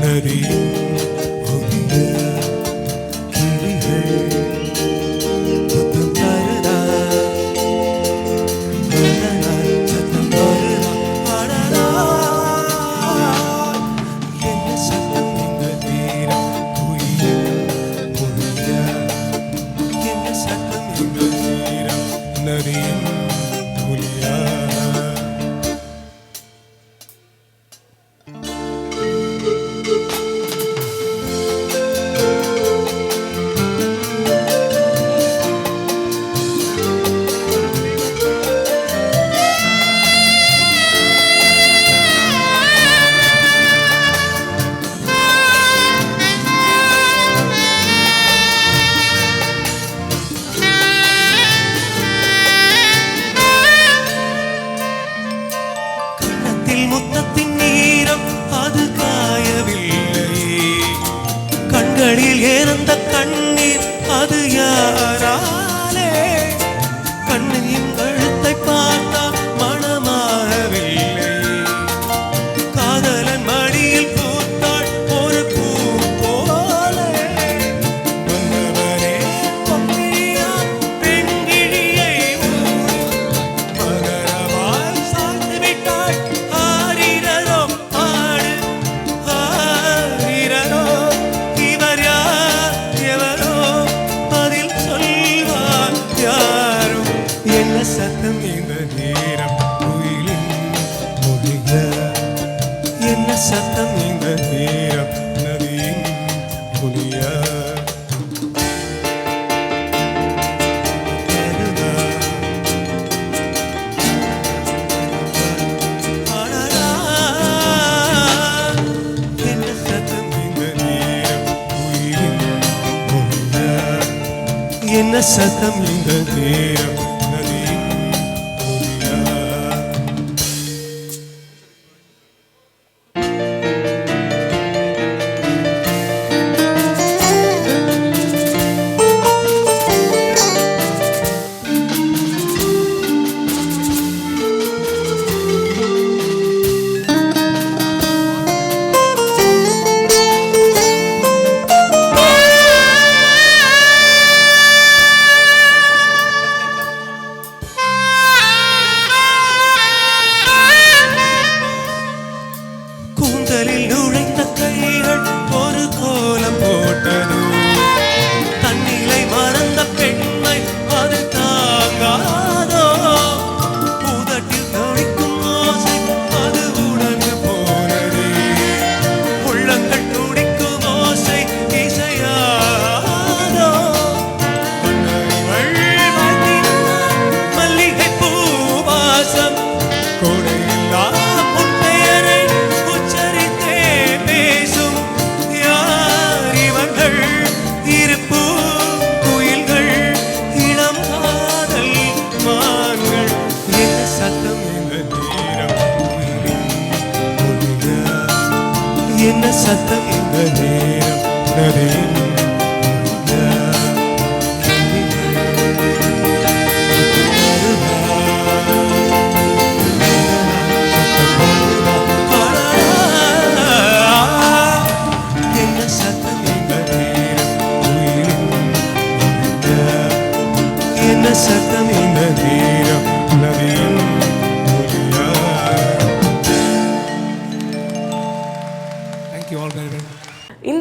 Nadi. கண்களில் இருந்த கண்ணீர் அது யாரா? என்ன சத்தம் இந்த நேரம்? என்ன சத்தம் இந்த நேரம்? நதியின்